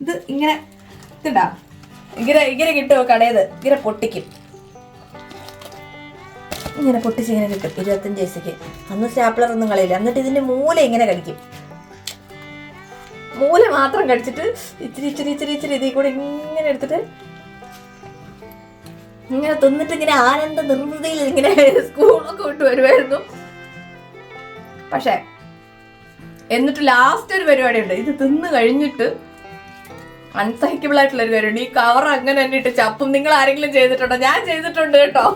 ഇത് ഇങ്ങനെ ഇതുണ്ടാ. ഇങ്ങനെ ഇങ്ങനെ കിട്ടുമോ കടയത് ഇങ്ങനെ പൊട്ടിക്കും. ഇങ്ങനെ പൊട്ടിച്ച് ഇങ്ങനെ കിട്ടും ഇരുപത്തഞ്ച് വയസ്സേക്ക് അന്ന് സ്റ്റാപ്ലർ ഒന്നും കളയില്ല. എന്നിട്ട് ഇതിന്റെ മൂല ഇങ്ങനെ കടിക്കും. മൂല മാത്രം കടിച്ചിട്ട് ഇച്ചിരി ഇച്ചിരി ഇച്ചിരി ഇച്ചിരി ഇതിൽ കൂടെ ഇങ്ങനെ എടുത്തിട്ട് ഇങ്ങനെ തിന്നിട്ട് ഇങ്ങനെ ആനന്ദ നിർമ്മിതിയിൽ ഇങ്ങനെ സ്കൂളൊക്കെ വിട്ട് വരുമായിരുന്നു പക്ഷേ എന്നിട്ട് ലാസ്റ്റ് ഒരു പരിപാടി ഉണ്ട് ഇത് തിന്ന് കഴിഞ്ഞിട്ട് അൺസഹിക്കബിൾ ആയിട്ടുള്ള ഒരു കാര്യമുണ്ട് ഈ കവർ അങ്ങനെ തന്നെ ഇട്ട് ചപ്പും. നിങ്ങൾ ആരെങ്കിലും ചെയ്തിട്ടുണ്ടോ? ഞാൻ ചെയ്തിട്ടുണ്ട് കേട്ടോ.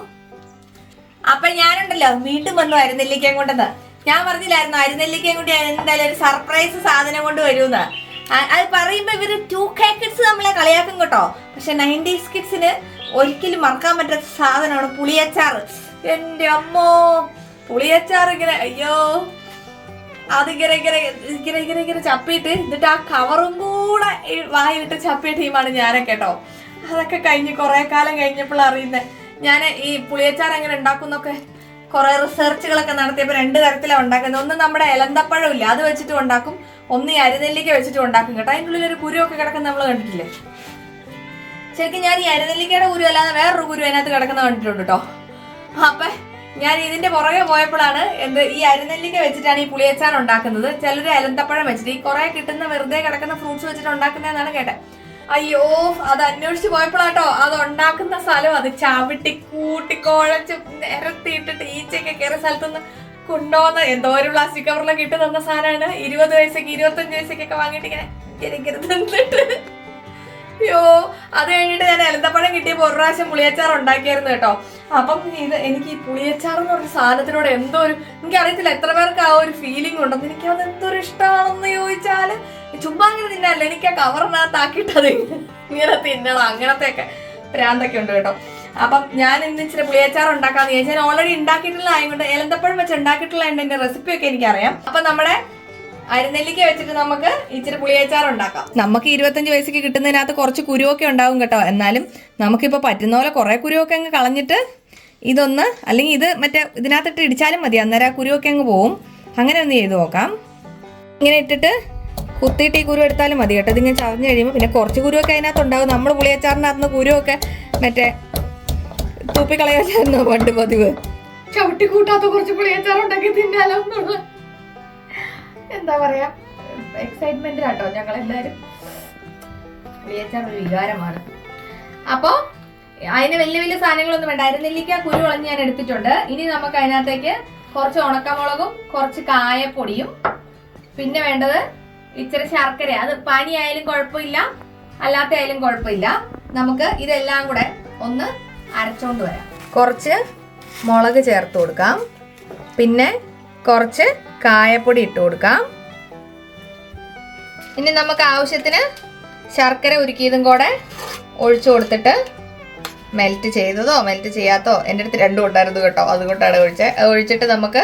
അപ്പൊ ഞാനുണ്ടല്ലോ വീണ്ടും വന്നു അരുന്നെല്ലിക്കാൻ കൊണ്ടെന്ന്. ഞാൻ പറഞ്ഞില്ലായിരുന്നു? അരുന്നെല്ലിക്കാൻ കൊണ്ട് ഞാൻ എന്തായാലും ഒരു സർപ്രൈസ് സാധനം കൊണ്ട് വരുമെന്ന്. അത് പറയുമ്പോ ഇവർ ടു കെ കിഡ്സ് നമ്മളെ കളിയാക്കും കേട്ടോ. പക്ഷെ നയന്റീസ് കിഡ്സിന് ഒരിക്കലും മറക്കാൻ പറ്റാത്ത സാധനമാണ് പുളിയച്ചാർ എന്റെ അമ്മോ പുളിയച്ചാർ ഇങ്ങനെ അയ്യോ. അതിങ്ങനെ ഇങ്ങനെ ഇങ്ങനെ ഇങ്ങനെ ഇങ്ങനെ ചപ്പിയിട്ട് എന്നിട്ട് ആ കവറും കൂടെ വായിലിട്ട് ചപ്പിയ ടീമാണ് ഞാനൊക്കെ കേട്ടോ അതൊക്കെ കഴിഞ്ഞ് കുറെ കാലം കഴിഞ്ഞപ്പോൾ അറിയുന്നത് ഞാൻ ഈ പുളിയച്ചാർ എങ്ങനെ ഉണ്ടാക്കുന്നൊക്കെ കുറെ റിസർച്ചുകളൊക്കെ നടത്തിയപ്പോൾ രണ്ട് തരത്തിലാണ് ഉണ്ടാക്കുന്നത് ഒന്ന് നമ്മുടെ ഇലന്തപ്പഴം ഇല്ല അത് വെച്ചിട്ട് ഉണ്ടാക്കും. ഒന്ന് ഈ അരിനെല്ലിക്ക വെച്ചിട്ട് ഉണ്ടാക്കും കേട്ടോ. അതിന്റെ ഉള്ളിൽ ഒരു കുരുവൊക്കെ കിടക്കുന്ന നമ്മൾ കണ്ടിട്ടില്ലേ? ശരിക്കും ഞാൻ ഈ അരിനെല്ലിക്കയുടെ കുരു അല്ലാതെ വേറൊരു കുരു അതിനകത്ത് കിടക്കുന്ന കണ്ടിട്ടുണ്ട് കേട്ടോ അപ്പൊ ഞാൻ ഇതിന്റെ പുറകെ പോയപ്പോഴാണ് എന്ത് ഈ അരിനെല്ലിക്ക വെച്ചിട്ടാണ് ഈ പുളിയച്ചാർ ഉണ്ടാക്കുന്നത്. ചിലർ അലന്തപ്പഴം വെച്ചിട്ട് ഈ കുറെ കിട്ടുന്ന വെറുതെ കിടക്കുന്ന ഫ്രൂട്ട്സ് വെച്ചിട്ട് ഉണ്ടാക്കുന്നതെന്നാണ് കേട്ടെ അയ്യോ അത് അന്വേഷിച്ച് പോയപ്പോഴാട്ടോ. അത് ഉണ്ടാക്കുന്ന സ്ഥലം അത് ചവിട്ടി കൂട്ടി കുഴച്ച് നിരത്തിയിട്ടിട്ട് ഈച്ചയൊക്കെ കയറിയ സ്ഥലത്തുനിന്ന് കൊണ്ടുപോകുന്ന എന്തോ ഒരു പ്ലാസ്റ്റിക് കവറിലൊക്കെ ഇട്ട് തന്ന സാധനമാണ്. ഇരുപത് വയസ്സൊക്കെ ഇരുപത്തഞ്ച് വയസ്സൊക്കെ വാങ്ങിയിട്ട് ഇങ്ങനെ ഇങ്ങനെ തിന്നിട്ട് അയ്യോ അത് കഴിഞ്ഞിട്ട് ഞാൻ എലന്തപ്പഴം കിട്ടിയപ്പോൾ ഒരു പ്രാവശ്യം പുളിയച്ചാർ ഉണ്ടാക്കിയായിരുന്നു കേട്ടോ. അപ്പം ഇത് എനിക്ക് ഈ പുളിയച്ചാർ എന്ന് പറഞ്ഞ സാധനത്തിനോട് എന്തോ ഒരു എനിക്ക് അറിയത്തില്ല എത്ര പേർക്ക് ആ ഒരു ഫീലിംഗ് ഉണ്ടെന്ന്. എനിക്ക് അത് എന്തൊരു ഇഷ്ടമാണെന്ന് ചോദിച്ചാൽ ചുമ്മാ അങ്ങനെ തിന്നാല്ല എനിക്ക് ആ കവറിനകത്താക്കിയിട്ടത് ഇങ്ങനെ തിന്നണം അങ്ങനത്തെ ഒക്കെ പ്രാന്തൊക്കെ ഉണ്ട് കേട്ടോ. അപ്പം ഞാൻ ഇന്ന് ഇച്ചിരി പുളിയച്ചാർ ഉണ്ടാക്കാന്ന് ചോദിച്ചാൽ ഞാൻ ഓൾറെഡി ഉണ്ടാക്കിയിട്ടുള്ള ആയതുകൊണ്ട് എലന്തപ്പഴം വെച്ച് ഉണ്ടാക്കിയിട്ടുള്ള എന്റെ റെസിപ്പി ഒക്കെ എനിക്കറിയാം. അപ്പൊ നമ്മുടെ അരിനെല്ലിക്ക വെച്ചിട്ട് നമുക്ക് ഇച്ചിരി പുളിയച്ചാർ ഉണ്ടാക്കാം. നമുക്ക് ഇരുപത്തഞ്ച് വയസ്സിക്ക് കിട്ടുന്നതിനകത്ത് കുറച്ച് കുരുവൊക്കെ ഉണ്ടാവും കേട്ടോ. എന്നാലും നമുക്കിപ്പോൾ പറ്റുന്ന പോലെ കുറേ കുരുവൊക്കെ അങ്ങ് കളഞ്ഞിട്ട് ഇതൊന്ന് അല്ലെങ്കിൽ ഇത് മറ്റേ ഇതിനകത്തിട്ട് ഇടിച്ചാലും മതി. അന്നേരം ആ കുരുവൊക്കെ അങ്ങ് പോവും. അങ്ങനെ ഒന്ന് ചെയ്ത് നോക്കാം. ഇങ്ങനെ ഇട്ടിട്ട് കുത്തിയിട്ട് ഈ കുരു എടുത്താലും മതി കേട്ടോ. ഇതിങ്ങനെ ചതഞ്ഞ് കഴിയുമ്പോൾ പിന്നെ കുറച്ച് കുരുവൊക്കെ അതിനകത്ത് ഉണ്ടാവും. നമ്മൾ പുളിയച്ചാറിനകത്ത് കുരുവൊക്കെ മറ്റേ തൂപ്പിക്കളയായിരുന്നു പണ്ട് പതിവ്. ചവിട്ടി കൂട്ടാത്ത കുറച്ച് പുളിയച്ചാർ ഉണ്ടാക്കി തിന്നാലോ? എന്നുള്ള എന്താ പറയാ എക്സൈറ്റ്മെന്റിലാട്ടോ ഞങ്ങൾ പുളിയച്ചാർ ഒരു വികാരമാണ്. അപ്പോ അതിന് വലിയ വലിയ സാധനങ്ങളൊന്നും വേണ്ട. അരിനെല്ലിക്ക കുരു കളഞ്ഞ് ഞാൻ എടുത്തിട്ടുണ്ട്. ഇനി നമുക്ക് അതിനകത്തേക്ക് കുറച്ച് ഉണക്കമുളകും കുറച്ച് കായപ്പൊടിയും പിന്നെ വേണ്ടത് ഇച്ചിരി ശർക്കര. അത് പനി ആയാലും കുഴപ്പമില്ല അല്ലാത്ത ആയാലും കുഴപ്പമില്ല. നമുക്ക് ഇതെല്ലാം കൂടെ ഒന്ന് അരച്ചോണ്ട് വരാം. കുറച്ച് മുളക് ചേർത്ത് കൊടുക്കാം. പിന്നെ കുറച്ച് കായപ്പൊടി ഇട്ട് കൊടുക്കാം. ഇനി നമുക്ക് ആവശ്യത്തിന് ശർക്കര ഉരുക്കിയതും കൂടെ ഒഴിച്ചു കൊടുത്തിട്ട് മെൽറ്റ് ചെയ്തതോ മെൽറ്റ് ചെയ്യാത്തോ എന്റെ അടുത്ത് രണ്ടും ഉണ്ടായിരുന്നു കേട്ടോ അതുകൊണ്ടാണ് ഒഴിച്ചത് ഒഴിച്ചിട്ട് നമുക്ക്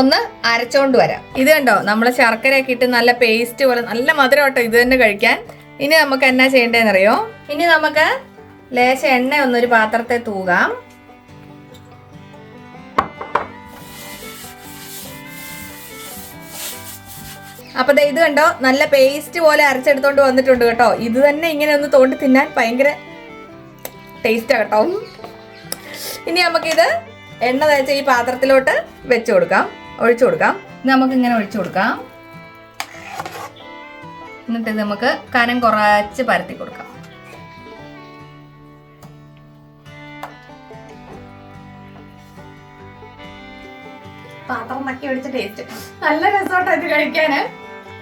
ഒന്ന് അരച്ചോണ്ട് വരാം. ഇത് കണ്ടോ നമ്മൾ ശർക്കരയൊക്കെ ഇട്ട് നല്ല പേസ്റ്റ് പോലെ നല്ല മധുരം കേട്ടോ ഇത് തന്നെ കഴിക്കാൻ. ഇനി നമുക്ക് എന്നാ ചെയ്യേണ്ടതെന്നറിയോ? ഇനി നമുക്ക് ലേശ എണ്ണ ഒന്നൊരു പാത്രത്തെ തൂകാം. അപ്പൊ ഇത് കണ്ടോ? നല്ല പേസ്റ്റ് പോലെ അരച്ചെടുത്തോണ്ട് വന്നിട്ടുണ്ട് കേട്ടോ. ഇത് തന്നെ ഇങ്ങനെ ഒന്ന് തോണ്ടി തിന്നാൻ ഭയങ്കര ടേസ്റ്റാ കേട്ടോ. ഇനി നമുക്കിത് എണ്ണ തേച്ച ഈ പാത്രത്തിലോട്ട് വെച്ചു കൊടുക്കാം. ഒഴിച്ചു കൊടുക്കാം. നമുക്ക് ഇങ്ങനെ ഒഴിച്ചു കൊടുക്കാം. എന്നിട്ട് ഇത് നമുക്ക് കനം കുറച്ച് പരത്തി കൊടുക്കാം. പാത്രം നക്കി ഒഴിച്ച ടേസ്റ്റ് നല്ല രസമായിട്ട് ഇത് കഴിക്കാന്.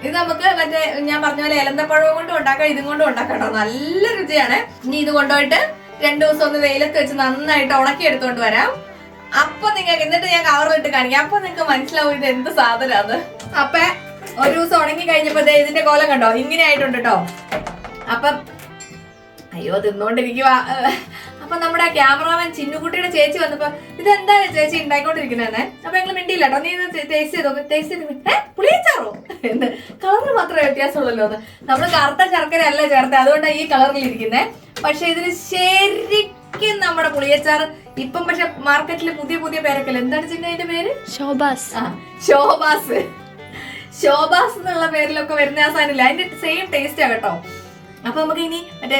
ഇത് നമുക്ക് മറ്റേ ഞാൻ പറഞ്ഞ പോലെ ഇലന്തപ്പഴവും കൊണ്ട് ഉണ്ടാക്കാം ഇതും കൊണ്ട് ഉണ്ടാക്കാം നല്ല രുചിയാണ്. ഇനി ഇത് കൊണ്ടുപോയിട്ട് രണ്ടു ദിവസം ഒന്ന് വെയിലത്ത് വെച്ച് നന്നായിട്ട് ഉണക്കി എടുത്തോണ്ട് വരാം. അപ്പൊ നിങ്ങൾക്ക് എന്നിട്ട് ഞാൻ കവർ കവറിലിട്ട് കാണിക്കാം. അപ്പൊ നിങ്ങൾക്ക് മനസ്സിലാവും ഇത് എന്ത് സാധനമാണ് അപ്പൊ ഒരു ദിവസം ഉണങ്ങി കഴിഞ്ഞപ്പോ ഇതിന്റെ കോലം കണ്ടോ? ഇങ്ങനെ ആയിട്ടുണ്ട് കേട്ടോ. അപ്പം അയ്യോ തിന്നോണ്ടിരിക്കുക അപ്പൊ നമ്മുടെ ക്യാമറാമാൻ ചിന്നുകുട്ടിയുടെ ചേച്ചി വന്നപ്പോ ഇതെന്താണ് ചേച്ചി ഉണ്ടായിക്കൊണ്ടിരിക്കുന്നതെന്ന്? അപ്പൊ ഞങ്ങൾ മിണ്ടിയില്ല കേട്ടോ. നീ ടേസ്റ്റ് ചെയ്തോ? ടേസ്റ്റ് ചെയ്ത് ഏ പുളിയച്ചാറോ? എന്ന്. കളർ മാത്രമേ വ്യത്യാസമുള്ളല്ലോ നമ്മൾ കറുത്ത ശർക്കര അല്ല ചേർത്തേ അതുകൊണ്ടാണ് ഈ കളറിൽ ഇരിക്കുന്നത് പക്ഷെ ഇതിന് ശരിക്കും നമ്മുടെ പുളിയച്ചാർ ഇപ്പം പക്ഷെ മാർക്കറ്റിൽ പുതിയ പുതിയ പേരൊക്കെ എന്താണ് ചിന്ന അതിന്റെ പേര്? ശോഭാസ്. ആ, ശോഭാസ്. ശോഭാസ് എന്നുള്ള പേരിലൊക്കെ വരുന്ന ആ സാധനമില്ല? അതിന്റെ സെയിം ടേസ്റ്റാ കേട്ടോ. അപ്പൊ നമുക്ക് ഇനി മറ്റേ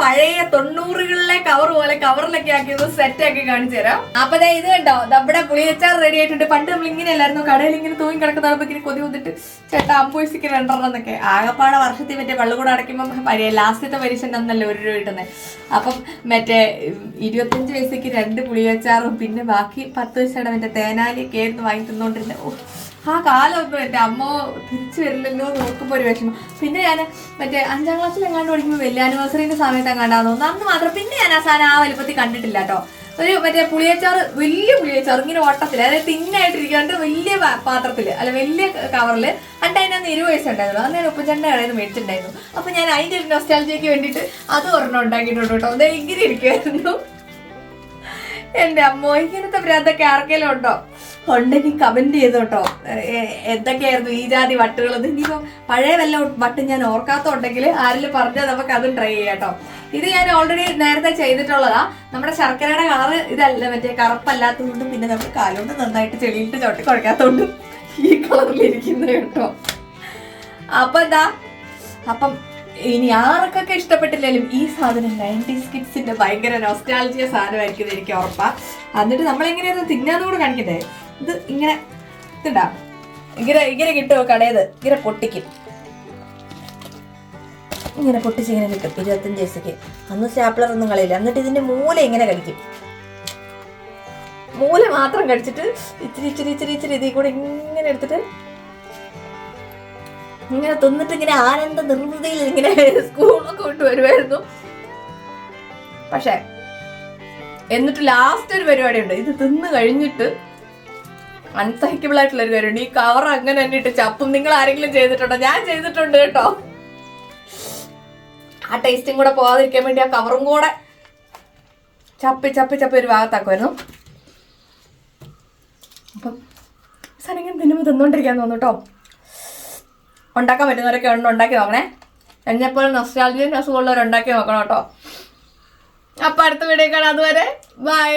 പഴയ തൊണ്ണൂറുകളിലെ കവർ പോലെ കവറിലൊക്കെ ആക്കി ഒന്ന് സെറ്റ് ആക്കി കാണിച്ചു തരാം. അപ്പൊ ഇത് കണ്ടോ? നമ്മുടെ പുളിയച്ചാർ റെഡി ആയിട്ടുണ്ട്. പണ്ട് നമ്മൾ ഇങ്ങനെ അല്ലായിരുന്നു? കടയിൽ ഇങ്ങനെ തൂങ്ങി കിടക്കുന്ന ഇങ്ങനെ കൊതി വന്നിട്ട് ചേട്ടാ അമ്പൂസിക്ക് രണ്ടെണ്ണം എന്നൊക്കെ. ആകപ്പാടെ വർഷത്തിൽ മറ്റേ വെള്ളം കൂടെ അടയ്ക്കുമ്പോൾ പഴയ ലാസ്റ്റത്തെ പരീക്ഷ അന്നല്ലേ ഒരു രൂപ കിട്ടുന്നത് അപ്പം മറ്റേ ഇരുപത്തഞ്ച് വയസ്സേക്ക് രണ്ട് പുളിയച്ചാറും പിന്നെ ബാക്കി പത്ത് വയസ്സാണ് മറ്റേ തേനാലിയൊക്കെ ആയിരുന്നു വാങ്ങി തിന്നോണ്ടിരുന്നത് ഓ ആ കാലമൊന്നും എന്റെ അമ്മ തിരിച്ചു വരില്ലല്ലോ നോക്കുമ്പോൾ ഒരു വിഷമം. പിന്നെ ഞാൻ മറ്റേ അഞ്ചാം ക്ലാസ്സിൽ എങ്ങാണ്ട് പഠിക്കുമ്പോൾ വലിയ ആനിവേഴ്സറിന്റെ സമയത്ത് എങ്ങാണ്ടാന്ന് തോന്നുന്നു. അന്ന് മാത്രം പിന്നെ ഞാൻ ആ സാധനം ആ വലുപ്പത്തിൽ കണ്ടിട്ടില്ല കേട്ടോ. ഒരു മറ്റേ പുളിയച്ചാറ് വലിയ പുളിയച്ചാറ് ഇങ്ങനെ ഓട്ടത്തിൽ അതായത് തിന്നായിട്ടിരിക്കാണ്ട് വലിയ പാത്രത്തിൽ അല്ല വലിയ കവറിൽ അണ്ട് അതിനകത്ത് ഇരുപത് വയസ്സ് ഉണ്ടായിരുന്നു അന്ന് ഞാൻ ഉപ്പച്ചന്റെ കടയിൽ നിന്ന് മേടിച്ചിട്ടുണ്ടായിരുന്നു. അപ്പൊ ഞാൻ അതിന്റെ ഒരു നൊസ്റ്റാലജിക്ക് വേണ്ടിയിട്ട് അത് ഒരെണ്ണം ഉണ്ടാക്കിയിട്ടുണ്ട് കേട്ടോ. അത് ഇങ്ങനെ ഇരിക്കുമായിരുന്നു എന്റെ അമ്മോ ഇങ്ങനത്തെ ഭ്രാന്തൊക്കെ ആർക്കെങ്കിലും ഉണ്ടോ? ഉണ്ടെങ്കിൽ കമന്റ് ചെയ്തു കേട്ടോ എ- എന്തൊക്കെയായിരുന്നു ഈ ജാതി വട്ടുകൾ ഇനിയിപ്പം പഴയ വല്ല വട്ടും ഞാൻ ഓർക്കാത്തുണ്ടെങ്കിൽ ആരെങ്കിലും പറഞ്ഞാൽ നമുക്ക് അതും ട്രൈ ചെയ്യാം കേട്ടോ. ഇത് ഞാൻ ഓൾറെഡി നേരത്തെ ചെയ്തിട്ടുള്ളതാ. നമ്മുടെ ശർക്കരയുടെ കളറ് ഇതല്ല മറ്റേ കറുപ്പല്ലാത്തതുകൊണ്ടും പിന്നെ നമുക്ക് കാലുകൊണ്ട് നന്നായിട്ട് ചെളിയിട്ട് ചോട്ടി കുഴക്കാത്തതുകൊണ്ടും ഈ കളറിലിരിക്കുന്നത് കേട്ടോ അപ്പൊ എന്താ? അപ്പം ഇനി ആർക്കൊക്കെ ഇഷ്ടപ്പെട്ടില്ലെങ്കിലും ഈ സാധനം നയന്റീസ് കിഡ്സിന്റെ ഭയങ്കര നോസ്റ്റാൾജിയ സാധനമായിരിക്കും എനിക്ക് ഉറപ്പാ. എന്നിട്ട് നമ്മളെങ്ങനെയായിരുന്നു തിന്നാന്നുകൂടെ കാണിക്കട്ടെ? ഇത് ഇങ്ങനെ ഇതുണ്ടാ. ഇങ്ങനെ ഇങ്ങനെ കിട്ടുമോ കടയത് ഇങ്ങനെ പൊട്ടിക്കും. ഇങ്ങനെ പൊട്ടിച്ച് ഇങ്ങനെ കിട്ടും. ഇരുപത്തഞ്ച് വയസ്സേക്ക് അന്ന് സ്റ്റാപ്ലർ ഒന്നും കളയില്ല. എന്നിട്ട് ഇതിന്റെ മൂല ഇങ്ങനെ കടിക്കും. മൂല മാത്രം കടിച്ചിട്ട് ഇച്ചിരി ഇച്ചിരി ഇച്ചിരി ഇച്ചിരി ഇതിൽ കൂടെ ഇങ്ങനെ എടുത്തിട്ട് ഇങ്ങനെ തിന്നിട്ട് ഇങ്ങനെ ആനന്ദ നിർവൃതിയിൽ ഇങ്ങനെ സ്കൂളൊക്കെ കൊണ്ടുവരുമായിരുന്നു. പക്ഷെ എന്നിട്ട് ലാസ്റ്റ് ഒരു പരിപാടി ഉണ്ട്. ഇത് തിന്ന് കഴിഞ്ഞിട്ട് അൺസഹിക്കബിൾ ആയിട്ടുള്ള ഒരു കാര്യമുണ്ട് ഈ കവർ അങ്ങനെ തന്നെ ഇട്ട് ചപ്പും. നിങ്ങൾ ആരെങ്കിലും ചെയ്തിട്ടുണ്ടോ? ഞാൻ ചെയ്തിട്ടുണ്ട് കേട്ടോ. ആ ടേസ്റ്റും കൂടെ പോകാതിരിക്കാൻ വേണ്ടി ആ കവറും കൂടെ ചപ്പി ചപ്പി ചപ്പി ഒരു ഭാഗത്താക്കുമായിരുന്നു അപ്പം സാധനം തിന്നുമ്പോൾ തിന്നുകൊണ്ടിരിക്കാൻ തോന്നു കേട്ടോ. ഉണ്ടാക്കാൻ പറ്റുന്നവരൊക്കെ ഉണ്ട്? ഉണ്ടാക്കി നോക്കണേ. എന്നെപ്പോലെ നൊസ്റ്റാൾജിയും അസുഖമുള്ളവർ ഉണ്ടാക്കി നോക്കണം കേട്ടോ. അപ്പം അടുത്ത വീഡിയോ കാണാം. അതുവരെ ബൈ